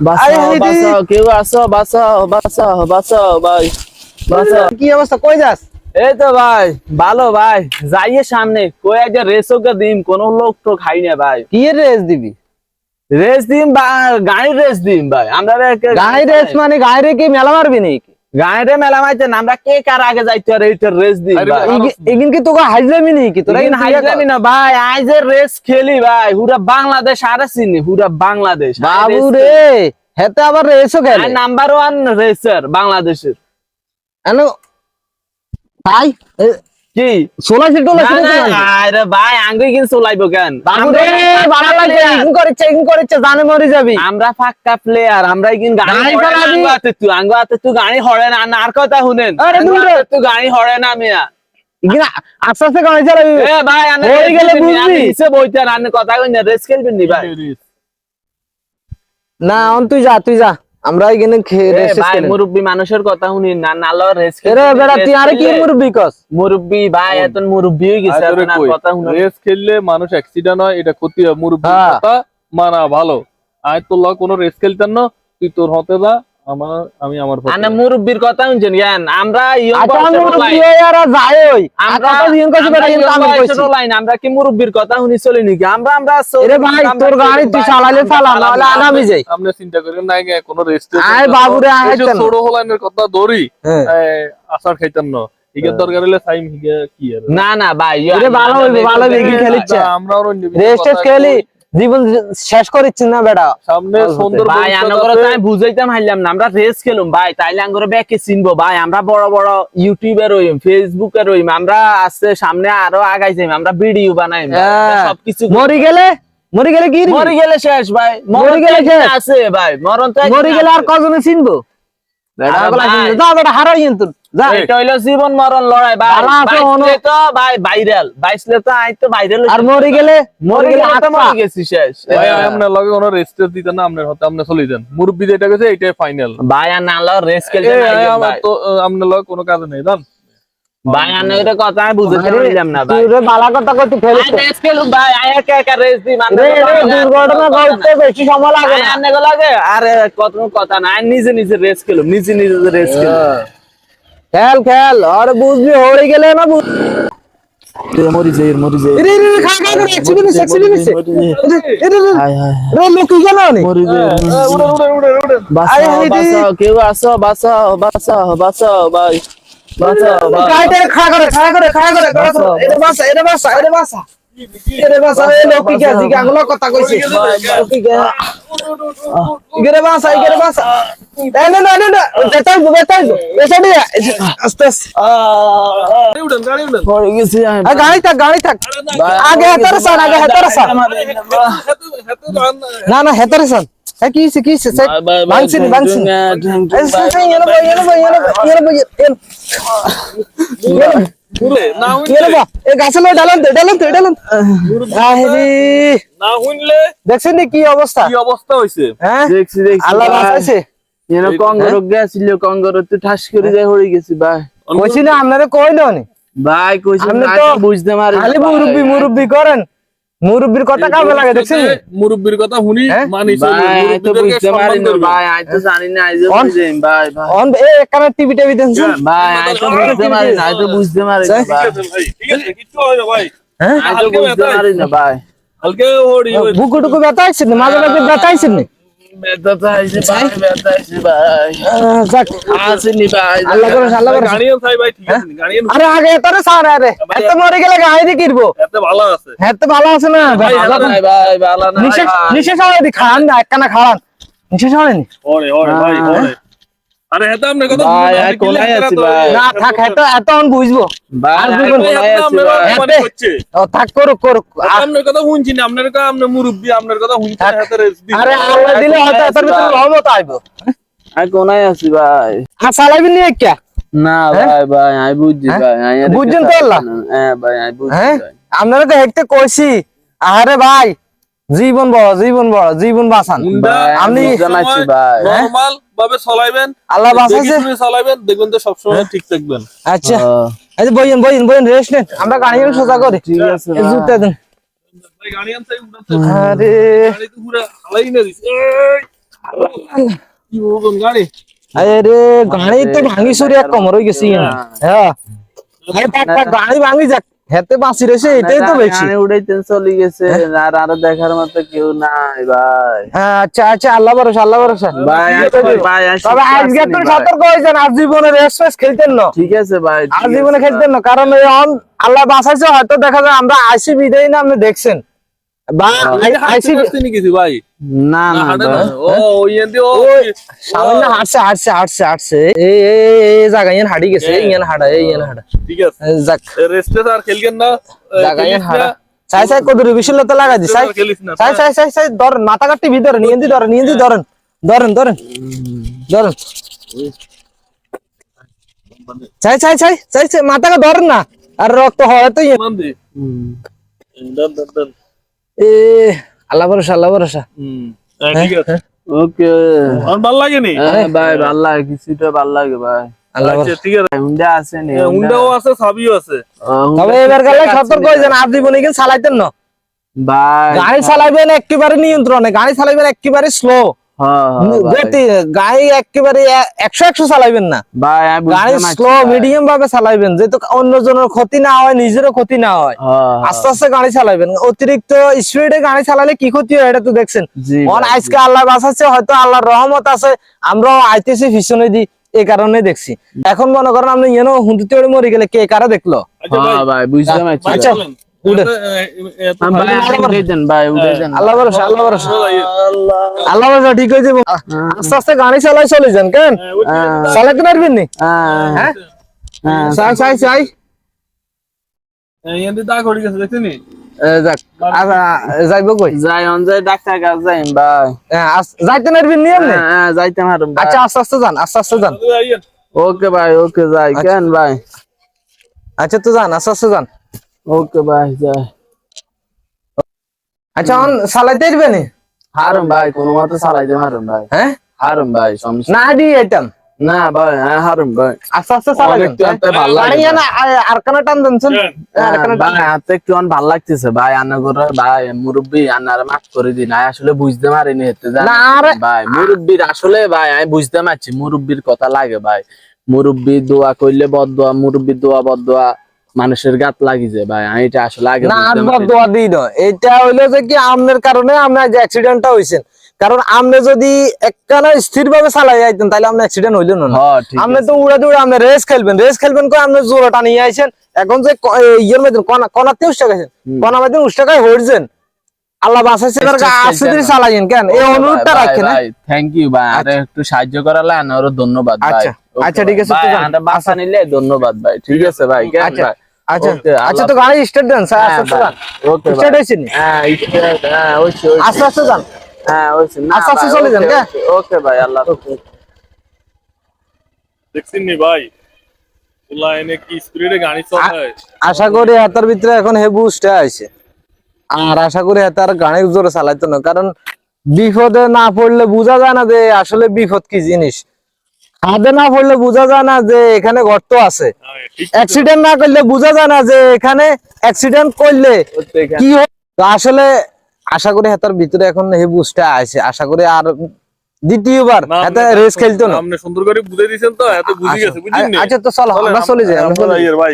বাঁচাও এই যে- বাঁচাও কেউ আসো বাঁচাও বাঁচাও বাঁচাও ভাই বাঁচাও। কি অবস্থা? কই যাস? এই তো ভাই ভালো ভাই যাইয়ে সামনে। কই আজ রেসোকে দিম কোন লোক তো খাই না ভাই। কি রেস দিবি? রেস দিম বা গাড়ির রেস দিম ভাই আমরা গাড়ি রেস মানে গাড়ি কি মেলা মারবি নাকি? গাড়িতে মেলা মাইতে আমরা কে কার আগে যাইতে আর এইটার রেস ভাই ভাই, এগিন কি তোকে হাইজলামি নেই কি তোরা? এগিন হাইজলামি না ভাই আজ রেস খেলি ভাই। হুরা বাংলাদেশ আরে চিনি হুরা বাংলাদেশ। বাবু রে হেতে আবার রেসও খেলে। নাম্বার ওয়ান রেসার বাংলাদেশের। হ্যালো তাই কি? সোলা সিট টোলা না, সিট না, আরে ভাই আঙ্গুই কিন্তু চলাইবো কেন? বাবু রে বাড়া লাগছে ইগন করেছে করেছে জানে মরে যাবি। আমরা ফাক্কা প্লেয়ার আমরা কিন্তু গাড়ি গাড়ি হাতে তুই আঙ্গু তুই গাড়ি হরে না আর কথা শুনেন। আরে তুই গাড়ি হরে না মিয়া। আস্তে আস্তে গাড়ি চালাবি। এ ভাই আমি হয়ে গেলে বুঝবি। বইতে আর কথা কই না রেস খেলবেন নি ভাই। না অন তুই যা তুই যা। আমরা এখানে মুরব্বি মানুষের কথা শুনি না নালো রেস খেলে বেড়া তুই আরে কি মুরব্বি কস? মুরব্বি ভাই এত মুরব্বি হয়ে গেছে কথা শুনে রেস খেললে মানুষ অ্যাক্সিডেন্ট হয় এটা ক্ষতি হয়। মুরব্বী হ্যাঁ। কথা মানা ভালো। আয় তোর লগ কোনো রেস খেলতেন না তুই তোর হতে যা। আমার আমি মুরব্বির কথা শুনছেন জ্ঞান কি মুরব্বির কথা শুনি চলি নাকি? আমরা আমরা চলি, ভাই তোর গাড়ি তুই চালালে চালা চালাবো নাহলে না। আনামি যাই। আপনি চিন্তা করেন নাই কোনো রেস্ট আয় বাবুরে আয় কেন? ছোট হলাইনের কথা ধরি হ্যাঁ। আসার খাইতাম না। হিগের দরকার হলে সাইম হিগে কি না না ভাই ভালো হইবে ভালো হইবে কি খেলিচ্ছে। আমরা ওর খেলি। জীবন শেষ করিচ্ছিস না বেটা? সামনে সুন্দর ভাই আনগর আছে। আমি বুঝাইতাম হাইলাম না। আমরা রেস খেলুম ভাই। তাইলে আঙ্গরে ব্যাকে চিনবো ভাই। আমরা বড় বড় ইউটিউবে রইম ফেসবুকে রইম আমরা আছে সামনে আরও আগাই যাইম আমরা ভিডিও বানাইম হ্যাঁ। সবকিছু মরি গেলে? মরি গেলে কি? মরে গেলে শেষ ভাই। মরে গেলে শেষ। আছে ভাই। মরণ তো মরি গেলে আর কজনে চিনবো? বেটা হারাই কিন্তু এটা হইল জীবন মরণ লড়াই ভাই ভালো আছে, বাইসলে অনু- তো ভাই ভাইরাল বাইসলে তো আই তো ভাইরাল আর মরি গেলে মরে গেলে তো মরে গেছি শেষ। ভাই আপনার লগে কোনো রেস্ট দিতেন না আপনার হতে আপনি চলে যান মুরব্বী যেটা গেছে এটাই ফাইনাল ভাই আর নালো রেস খেলতে নাই ভাই। তো আপনার লগে কোনো কাজ নেই জান? ভাই আর কথা আমি বুঝতে পারলাম না ভাই। তুই বালা কথা কই তুই ফেলিস আই রেস খেলুম ভাই আই একা একা রেস দিই মানে রে রে দুর্ঘটনা ঘটতে বেশি সময় লাগে না। আনে লাগে আরে কত কথা না নিজে নিজে রেস খেলুম নিজে নিজে রেস খেল খেল আর বুঝবি হয়ে গেলে না বুঝ মরি যাই মরি যাই রে রে খা খা করে অ্যাক্সিডেন্ট অ্যাক্সিডেন্ট রে রে রে হায় হায় রে লোক কি জানো নি মরি যাই উড়ে উড়ে উড়ে উড়ে কেউ আসো ভাই ভাই খা করে খা করে খা করে বাসা, এটা বাসা এটা বাসা এটা বাসা এটা বাসা এই লোক কি আছে কথা কইছে। বাসা এই না না না বেতাই বেতাই বেতাই দিয়া আস্তে আস্তে গাড়ি উড়েন গাড়ি উড়েন মরে গেছি আ গাড়ি থাক গাড়ি থাক। আগে হেতারে সান আগে হেতারে সান না না হেতারে সান কি কি সে? বাংসিন দেখছেন কি অবস্থা? কি অবস্থা হইছে? হ্যাঁ? আল্লাহ বাঁচাইছে কঙ্গর গেছিল কঙ্গর তো ঠাস করে যাই হয়ে গেছি ভাই। কইছি না আপনারে কই ভাই কইছি বুঝতে পারি খালি মুরব্বি মুরব্বি করেন। মুরব্বির কথা কাজে লাগে দেখছেন? মুরব্বির কথা শুনি হ্যাঁ? মানি ভাই তো জানি না অন- ভাই ভাই। অন এ এখানে টিভি টিভি দেখছেন ভাই আমি তো বুঝতে পারি না আমি তো বুঝতে পারি না ভাই। ঠিক আছে ভাই, ঠিক আছে, কিচ্ছু হয় না ভাই। হ্যাঁ? আমি তো বুঝতে পারি না ভাই। হালকা ওড়ি ওই- বুকু টুকু ব্যথা আইছে না? মাঝে মাঝে ব্যথা আইছে নি? গাড়িয়ান আরে আগে এতরে সার আরে। এত মরে গেলে গায়ে কিরবো? এতে ভালো আছে। হ্যাঁ তো ভালো আছে না। ভাই ভাই ভালো নিশে। নিশে খান না একখানা খান নিশে সবাই ওরে, ওরে, ভাই, ওরে। আরে হেতা আপনার কথা ভাই, আর আপনি আছি ভাই। না থাক এত এত অন বুঝব আর ভাই, আছি ভাই। ও থাক করুক করুক কথা শুনছি না, আপনার কথা আপনার মুরব্বি, আপনার কথা শুনছি না, থাক। হেতা রেস দিন। আরে আল্লাহ দিলে হয়তো এত ভিতরে রহমত আইবো আছি ভাই আর চালাবি নি হ্যাঁ? ভাই ভাই আমি বুঝছি হ্যাঁ? ভাই বুঝছেন তো আল্লাহ? হ্যাঁ ভাই আমি বুঝছি আপনারা তো হেঁটে কইছি আরে ভাই জীবন বড় জীবন বড় জীবন বাঁচান। আমি পারছি ভাই? নরমাল ভাবে চলাইবেন। আল্লাহ বাঁচাইছে। শুনে চালাইবেন দেখবেন তো সবসময় ঠিক থাকবেন। আচ্ছা। এই যে বইন বইন বইন রেস্ট নেন। আমরা গাড়ি সোজা করি। ঠিক আছে এই জুতা দেন। ভাই, গাড়িয়ান চাই, উড়ান আরে। গাড়ি তো পুরা হালাই না দিছে। এই, কি গাড়ি? আরে গাড়ি তো ভাঙি চুরি এক কমর হয়ে গেছি হ্যাঁ। আরে গাড়ি ভাঙি যাক। হেতে বাঁচি রয়েছে এটাই তো বেশি। উড়াইতেন চলে গেছে আর আরও দেখার মতো কেউ নাই ভাই। হ্যাঁ, আচ্ছা আচ্ছা আল্লাহ ভরসা আল্লাহ ভরসা। ভাই ভাই তবে আজকে তো সতর্ক হয়েছেন আজ জীবনে রেসপেস খেলতেন না। ঠিক আছে ভাই আজ আর জীবনে খেলতেন না কারণ এই আল্লাহ বাঁচাইছে হয়তো দেখা যায় আমরা আইসি বিদায় না আপনি দেখছেন। না না না ভাই। না? ও ওই এন্দি ও। সামনে হাঁটছে হাঁটছে হাঁটছে। হাঁটছে এই এই এই- এই জায়গায় ইয়ান হাঁটি গেছে ইয়ান হাঁটা এই ইয়ান হাঁটা। ঠিক আছে। যাক। রেস্টে আর খেলকেন না। জায়গায় ইয়ান হাঁটা। চাই চাই কদুরি বিশুল তো লাগাই দি চাই। খেলিস না চাই চাই। চাই চাই ধরেন মাথা কাটি ভিতরে নিয়েন্দি ধরেন নিয়েন্দি ধরেন। ধরেন ধরেন। ধরেন। চাই চাই চাই চাই চাই মাথাকে ধরেন না। আর রক্ত হয় তো ইয়ে। এ আল্লাহ ভরসা আল্লাহ ভরসা। হ্যাঁ, ঠিক আছে। ওকে। আমার ভালো লাগেনি হ্যাঁ, ভাই ভালো লাগে কিছুটা ভালো লাগে ভাই। আল্লাহ আচ্ছা ঠিক আছে। হুন্ডা আছে নি উন্ডাও আছে সাবিও আছে। তবে এবার গেলে সতর্ক হয়ে যান আর জীবনে কিন্তু চালাইতেন না। ভাই গাড়ি চালাইবেন একেবারে নিয়ন্ত্রণে গাড়ি চালাইবেন একেবারে স্লো হ্যাঁ, হ্যাঁ, গাড়ি একেবারে একশো একশো চালাইবেন না। গাড়ি স্লো মিডিয়াম ভাবে চালাইবেন যেহেতু অন্যজনের ক্ষতি না হয় নিজেরও ক্ষতি না হয়। হ্যাঁ, হ্যাঁ। আস্তে আস্তে গাড়ি চালাবেন অতিরিক্ত স্পিডে গাড়ি চালালে কি ক্ষতি হয় এটা তো দেখছেন। আজকে আল্লাহ বাঁচাচ্ছে হয়তো আল্লাহর রহমত আছে আমরাও আইতেছি পিছনে দি এই কারণে দেখছি। এখন মনে করেন আপনি ইয়েন হুন্দিতে মরে গেলে কে কারা দেখল? আচ্ছা ভাই। হ্যাঁ, ভাই বুঝতে আচ্ছা, আল্লাহ ঠিক হয়ে যাব। আস্তে আস্তে গাড়ি চালাই চলে যান কেন? হ্যাঁ। চালাতে পারবেন নি? হ্যাঁ, হ্যাঁ? হ্যাঁ। চাই চাই চাই। এন্দি দাগ হয়ে গেছে দেখছেনি এ, যাক যাইব কই? যাই অন যাই ডাক্তার যাই ভাই। আস- যাইতে পারবেন নি এমনি যাইতে পারুম ভাই। আস্তে আস্তে যান আস্তে আস্তে যান। আইয়েন। ওকে ভাই ওকে যাই কেন ভাই? আচ্ছা তো যান আস্তে আস্তে যান। ওকে ভাই যাই আচ্ছা অন চালাইতে পারবে নি? হারুম ভাই কোনো মতো চালাইতে হারুম ভাই। হ্যাঁ? হারুম ভাই সমস্যা না দি আইতাম না ভাই হ্যাঁ হারুম ভাই। আস্তে আস্তে লাগে গাড়ি না আর কানা টান দেন। আর কানা টান ভাই হাতে একটু অন ভালো লাগতেছে। ভাই করে ভাই মুরব্বী আন্নার মাফ করে দিন। আমি আসলে বুঝতে পারিনি হেতে? না, ভাই মুরব্বীর আসলে ভাই আমি বুঝতে পারছি মুরব্বীর কথা লাগে ভাই। মুরব্বী দোয়া করলে বদ দোয়া মুরব্বীর দোয়া বদ দোয়া মানুষের গাত লাগি যায় ভাই। আমি এটা আসলে আগে না আপনার দোয়া দিই না। এটা হইল যে কি আমনের কারণে আপনার যে অ্যাক্সিডেন্টটা হইছেন কারণ আপনি যদি একখানা স্থির ভাবে চালাই যাইতেন তাহলে আপনি অ্যাক্সিডেন্ট হইল না। হ্যাঁ, ঠিক আপনি তো উড়া দৌড়ে আপনি রেস খেলবেন। রেস খেলবেন কই আপনি জোরে নিয়ে আইছেন। এখন যে ইয়ের মধ্যে কনা কনাতে উষ্ঠা গেছেন কনা মধ্যে উষ্টা গায়ে হইছেন। আল্লাহ বাঁচাইছে খেলছেন চালাইন কেন? এই অনুরোধটা রাখেন হ্যাঁ? থ্যাংক ইউ ভাই। আরে একটু সাহায্য করালে আনারও ধন্যবাদ ভাই। আচ্ছা, আচ্ছা, ঠিক আছে, ভাই, বাসা নিলে ধন্যবাদ ভাই। ঠিক আছে ভাই কেন আচ্ছা ভাই? আচ্ছা। আচ্ছা তো গাড়ি স্টার্ট দেন স্যার ওকে ভাই। স্টার্ট হয়েছে নি? হ্যাঁ হ্যাঁ ওইছে ওইছে। আস্তে আস্তে যান। হ্যাঁ আস্তে আস্তে চলে যান, okay, হ্যাঁ? ভাই আল্লাহ দেখছেন নি ভাই? ওলা এনে কি স্পিডে গাড়ি আশা করি হাতার ভিতরে এখন হে বুঝতে আইছে। আর আশা করি হাতার গাড়ি জোরে চালাইতো না কারণ বিপদে না পড়লে বোঝা যায় না যে আসলে বিপদ কি জিনিস। হাতে না পড়লে বোঝা যায় না যে এখানে গর্ত আছে। অ্যাক্সিডেন্ট না করলে বোঝা যায় না যে এখানে অ্যাক্সিডেন্ট করলে কি তো আসলে আশা করি হাতার ভিতরে এখন হে বুঝতে আছে আশা করি আর দ্বিতীয়বার আপনি- রেস খেলতো না। আপনি সুন্দর করে বুঝে দিয়েছেন তো এত বুঝে গেছে বুঝছেন নি। আচ্ছা তো চলো আমরা চলে যাই। ভাই